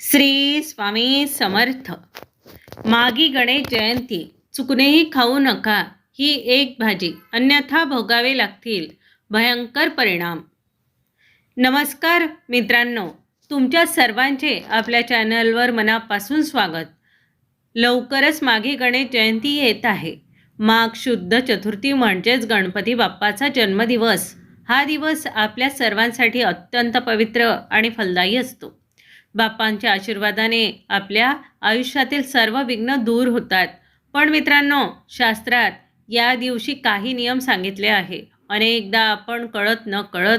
श्री स्वामी समर्थ. मागी गणेश जयंती. चुकूनही खाऊ नका. ही एक भाजी. अन्यथा भोगावे लागतील. भयंकर परिणाम. नमस्कार मित्रांनो. तुमच्या सर्वांचे आपल्या चॅनलवर मनापासून स्वागत. लवकरच मागी गणेश जयंती येत आहे. माघ शुद्ध चतुर्थी म्हणजेच गणपती बाप्पाचा जन्मदिवस. हा दिवस आपल्या सर्वांसाठी अत्यंत पवित्र आणि फलदायी असतो. बाप्पांच्या आशीर्वादाने आपल्या आयुष्यातील सर्व विघ्न दूर होतात. पण मित्रांनो शास्त्रात या दिवशी काही नियम सांगितले आहे. अनेकदा आपण कळत न कळत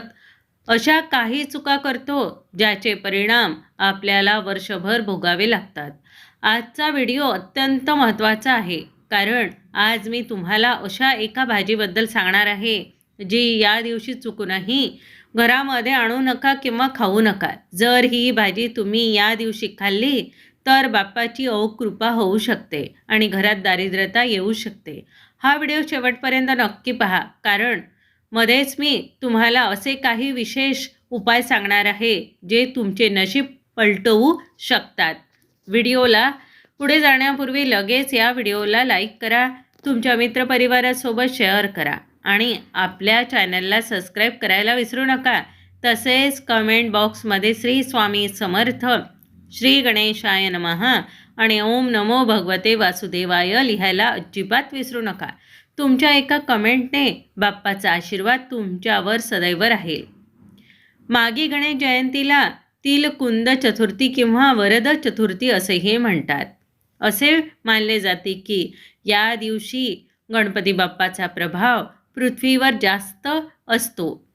अशा काही चुका करतो ज्याचे परिणाम आपल्याला वर्षभर भोगावे लागतात. आजचा व्हिडिओ अत्यंत महत्त्वाचा आहे. कारण आज मी तुम्हाला अशा एका भाजीबद्दल सांगणार आहे जी या दिवशी चुकूनही घरामध्ये आणू नका किंवा खाऊ नका. जर ही भाजी तुम्ही या दिवशी खाल्ली तर बाप्पाची कृपा होऊ शकते आणि घरात दारिद्र्यता येऊ शकते. हा व्हिडिओ शेवटपर्यंत नक्की पहा. कारण मध्येच मी तुम्हाला असे काही विशेष उपाय सांगणार आहे जे तुमचे नशीब पलटवू शकतात. व्हिडिओला पुढे जाण्यापूर्वी लगेच या व्हिडिओला लाईक करा. तुमच्या मित्रपरिवारासोबत शेअर करा. आणि आपल्या चॅनलला सबस्क्राईब करायला विसरू नका. तसेच कमेंट बॉक्समध्ये श्री स्वामी समर्थ श्री गणेशाय नमः आणि ओम नमो भगवते वासुदेवाय लिहायला अजिबात विसरू नका. तुमच्या एका कमेंटने बाप्पाचा आशीर्वाद तुमच्यावर सदैव राहील. मागी गणेश जयंतीला तिलकुंद चतुर्थी किंवा वरद चतुर्थी असेही म्हणतात. असे मानले जाते की या दिवशी गणपती बाप्पाचा प्रभाव पृथ्वीवर जास्त असतो.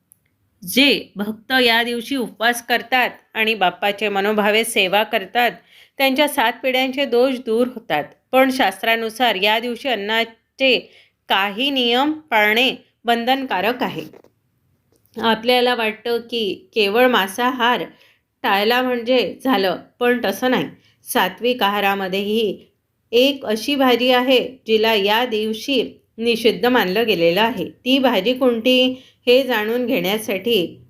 जे भक्त या दिवशी उपवास करतात आणि बाप्पाचे मनोभावे सेवा करतात त्यांच्या सात पिढ्यांचे दोष दूर होतात. पण शास्त्रानुसार या दिवशी अन्नाचे काही नियम पाळणे बंधनकारक आहे. आपल्याला वाटतं की केवळ मांसाहार टाळला म्हणजे झालं पण तसं नाही. सात्विक आहारामध्येही एक अशी भाजी आहे जिला या दिवशी निषिद्ध मानलं गेलेलं आहे. ती भाजी कोणती हे जाणून घेण्यासाठी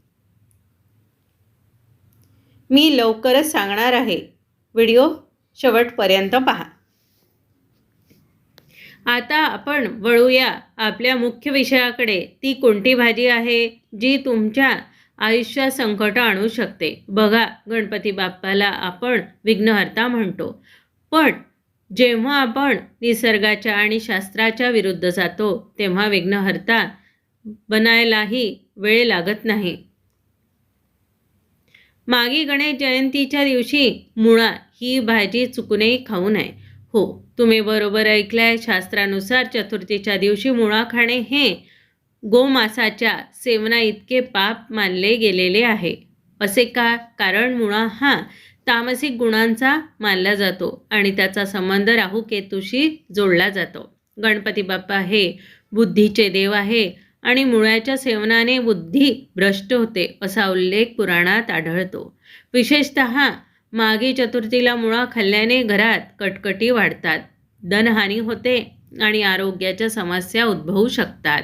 मी लवकरच सांगणार आहे. व्हिडिओ शेवटपर्यंत पहा. आता आपण वळूया आपल्या मुख्य विषयाकडे. ती कोणती भाजी आहे जी तुमच्या आयुष्यात संकट आणू शकते? बघा गणपती बाप्पाला आपण विघ्नहर्ता म्हणतो. पण जेव्हा आपण निसर्गाच्या आणि शास्त्राच्या विरुद्ध जातो तेव्हा विघ्नहर्ता बनायलाही वेळ लागत नाही. मागी गणेश जयंतीच्या दिवशी मुळा ही भाजी चुकूनही खाऊ नये. हो तुम्ही बरोबर ऐकलंय. शास्त्रानुसार चतुर्थीच्या दिवशी मुळा खाणे हे गोमासाच्या सेवना इतके पाप मानले गेलेले आहे. असे का? कारण मुळा हा तामसिक गुणांचा मानला जातो आणि त्याचा संबंध राहू केतूशी जोडला जातो. गणपती बाप्पा हे बुद्धीचे देव आहे आणि मुळ्याच्या सेवनाने बुद्धी भ्रष्ट होते असा उल्लेख पुराणात आढळतो. विशेषत मागे चतुर्थीला मुळा खाल्ल्याने घरात कटकटी वाढतात धनहानी होते आणि आरोग्याच्या समस्या उद्भवू शकतात.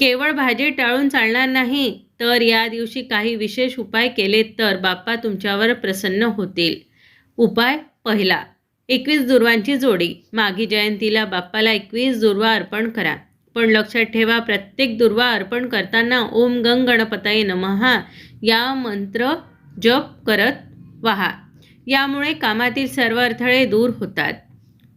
केवळ भाजी टाळून चालणार नाही तर या दिवशी काही विशेष उपाय केले तर बाप्पा तुमच्यावर प्रसन्न होतील. उपाय पहिला एकवीस दुर्वांची जोडी. मागी जयंतीला बाप्पाला एकवीस दुर्वा अर्पण करा. पण लक्षात ठेवा प्रत्येक दुर्वा अर्पण करताना ओम गंग गणपताय नमहा या मंत्र जप करत वहा. यामुळे कामातील सर्व अडथळे दूर होतात.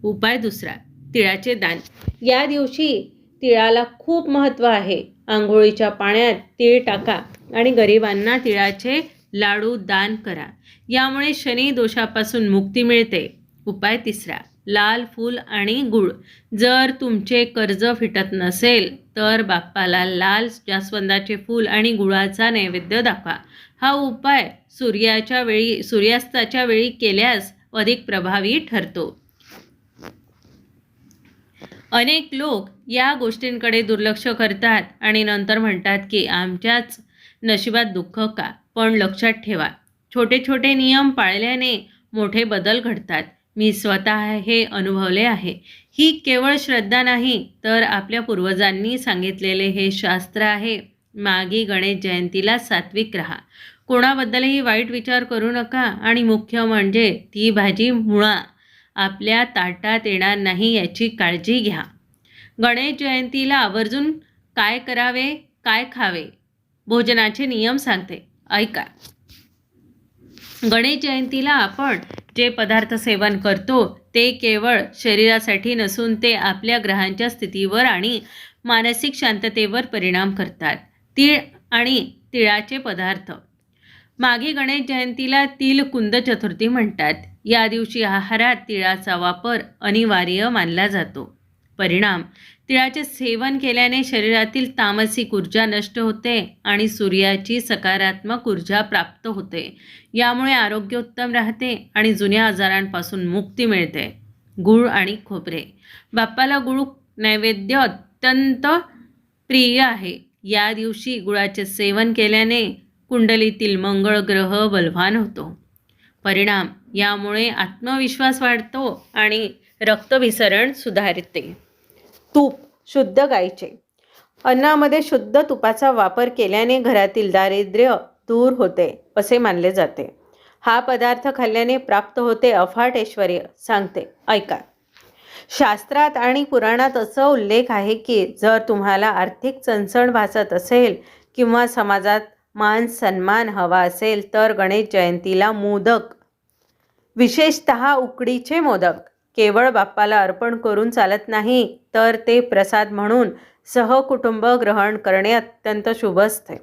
उपाय दुसरा तिळाचे दान. या दिवशी तिळाला खूप महत्त्व आहे. आंघोळीच्या पाण्यात तीळ टाका आणि गरिबांना तिळाचे लाडू दान करा. यामुळे शनी दोषापासून मुक्ती मिळते. उपाय तिसरा लाल फूल आणि गुळ. जर तुमचे कर्ज फिटत नसेल तर बाप्पाला लाल जास्वंदाचे फूल आणि गुळाचा नैवेद्य दाखवा. हा उपाय सूर्याच्या वेळी सूर्यास्ताच्या वेळी केल्यास अधिक प्रभावी ठरतो. अनेक लोक या गोष्टींकडे दुर्लक्ष करतात आणि नंतर म्हणतात की आमच्याच नशिबात दुःख का? पण लक्षात ठेवा छोटे छोटे नियम पाळल्याने मोठे बदल घडतात. मी स्वतः हे अनुभवले आहे. ही केवळ श्रद्धा नाही तर आपल्या पूर्वजांनी सांगितलेले हे शास्त्र आहे. मागी गणेश जयंतीला सात्विक राहा. कोणाबद्दलही वाईट विचार करू नका आणि मुख्य म्हणजे ती भाजी मुळा. आपल्या ताटात येणार नाही याची काळजी घ्या. गणेश जयंतीला आवर्जून काय करावे काय खावे? भोजनाचे नियम सांगते. ऐका. गणेश जयंतीला आपण जे पदार्थ सेवन करतो ते केवळ शरीरासाठी नसून ते आपल्या ग्रहांच्या स्थितीवर आणि मानसिक शांततेवर परिणाम करतात. तीळ आणि तिळाचे पदार्थ. मागे गणेश जयंतीला तिल कुंद चतुर्थी म्हणतात. या दिवशी आहारात तिळाचा वापर अनिवार्य मानला जातो. परिणाम तिळाचे सेवन केल्याने शरीरातील तामसिक ऊर्जा नष्ट होते आणि सूर्याची सकारात्मक ऊर्जा प्राप्त होते. यामुळे आरोग्य उत्तम राहते आणि जुन्या आजारांपासून मुक्ती मिळते. गूळ आणि खोबरे. बाप्पाला गुळ नैवेद्य अत्यंत प्रिय आहे. या दिवशी गुळाचे सेवन केल्याने कुंडलीतील मंगळ ग्रह बलवान होतो. परिणाम यामुळे आत्मविश्वास वाढतो आणि रक्तभिसरण सुधारते. तूप शुद्ध गायीचे अन्नामध्ये शुद्ध तुपाचा वापर केल्याने घरातील दारिद्र्य दूर होते असे मानले जाते. हा पदार्थ खाल्ल्याने प्राप्त होते अफाट ऐश्वर सांगते. ऐका. शास्त्रात आणि पुराणात असा उल्लेख आहे की जर तुम्हाला आर्थिक चणचण भासत असेल किंवा समाजात मान सन्मान हवा असेल तर गणेश जयंतीला मोदक विशेषत उकडीचे मोदक. केवळ बाप्पाला अर्पण करून चालत नाही तर ते प्रसाद म्हणून सहकुटुंब ग्रहण करणे अत्यंत शुभ असते.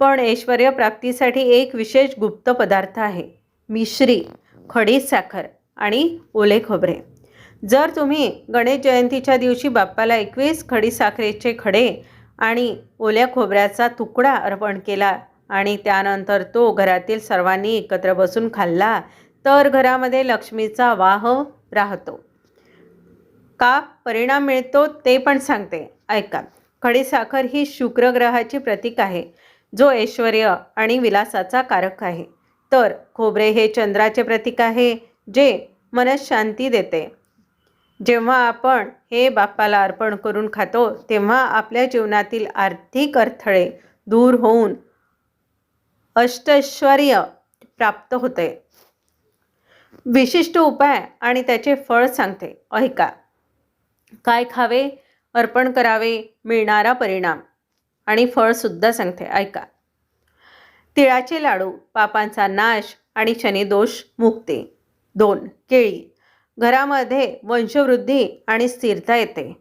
पण ऐश्वर प्राप्तीसाठी एक विशेष गुप्त पदार्थ आहे मिश्री खडी साखर आणि ओले खोबरे. जर तुम्ही गणेश जयंतीच्या दिवशी बाप्पाला एकवीस खडी साखरेचे खडे आणि ओल्या खोबऱ्याचा तुकडा अर्पण केला आणि त्यानंतर तो घरातील सर्वांनी एकत्र बसून खाल्ला तर घरामध्ये लक्ष्मीचा वाह राहतो. का परिणाम मिळतो ते पण सांगते. ऐका खडीसाखर ही शुक्रग्रहाची प्रतीक आहे जो ऐश्वर आणि विलासाचा कारक आहे. तर खोबरे हे चंद्राचे प्रतीक आहे जे मनशांती देते. जेव्हा आपण हे बाप्पाला अर्पण करून खातो तेव्हा आपल्या जीवनातील आर्थिक अडथळे दूर होऊन अष्टैश्वर्य प्राप्त होते. विशिष्ट उपाय आणि त्याचे फळ सांगते. ऐका. काय खावे अर्पण करावे मिळणारा परिणाम. आणि फळसुद्धा सांगते. ऐका. तिळाचे लाडू पापांचा नाश आणि शनिदोष मुक्ती. दोन. केळी. घरामध्ये वंशवृद्धी आणि स्थिरता येते.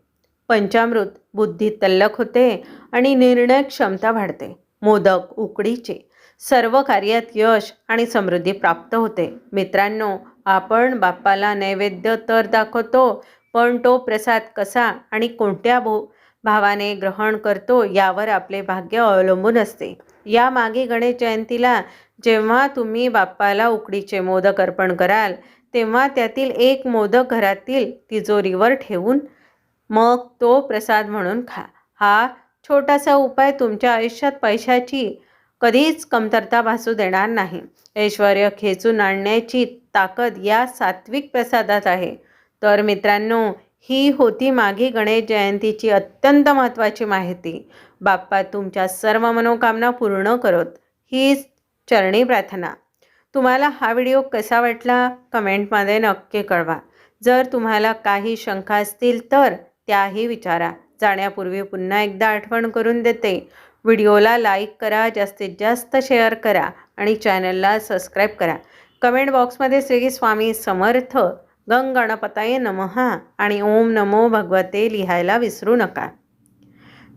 पंचामृत बुद्धी तल्लक होते आणि निर्णय क्षमता वाढते. मोदक उकडीचे. सर्व कार्यात यश आणि समृद्धी प्राप्त होते. मित्रांनो आपण बाप्पाला नैवेद्य तर दाखवतो पण तो प्रसाद कसा आणि कोणत्या भो भावाने ग्रहण करतो यावर आपले भाग्य अवलंबून असते. या मागे गणेश जयंतीला जेव्हा तुम्ही बाप्पाला उकडीचे मोदक अर्पण कराल तेव्हा त्यातील एक मोदक घरातील तिजोरीवर ठेवून मग तो प्रसाद म्हणून खा. हा छोटासा उपाय तुमच्या आयुष्यात पैशाची कधीच कमतरता भासू देणार नाही. ऐश्वर खेचून आणण्याची ताकद या सात्विक प्रसादात आहे. तर मित्रांनो ही होती मागी गणेश जयंतीची अत्यंत महत्त्वाची माहिती. बाप्पा तुमच्या सर्व मनोकामना पूर्ण करत ही चरणी प्रार्थना. तुम्हाला हा व्हिडिओ कसा वाटला? कमेंटमध्ये नक्की कळवा. जर तुम्हाला काही शंका असतील तर त्याही विचारा. जाण्यापूर्वी पुन्हा एकदा आठवण करून देते. व्हिडिओला लाईक करा जास्तीत जास्त शेअर करा आणि चॅनलला सबस्क्राईब करा. कमेंट बॉक्समध्ये श्री स्वामी समर्थ गंग गणपताय नमहा आणि ओम नमो भगवते लिहायला विसरू नका.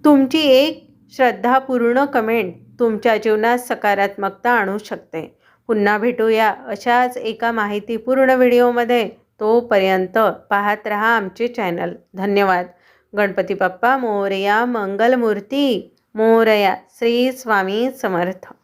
तुमची एक श्रद्धापूर्ण कमेंट तुमच्या जीवनात सकारात्मकता आणू शकते. पुन्हा भेटूया अशाच एका माहितीपूर्ण व्हिडिओमध्ये. तोपर्यंत पाहत रहा आमचे चॅनल. धन्यवाद. गणपती बाप्पा मोरया मंगलमूर्ती मोरया श्री स्वामी समर्थ.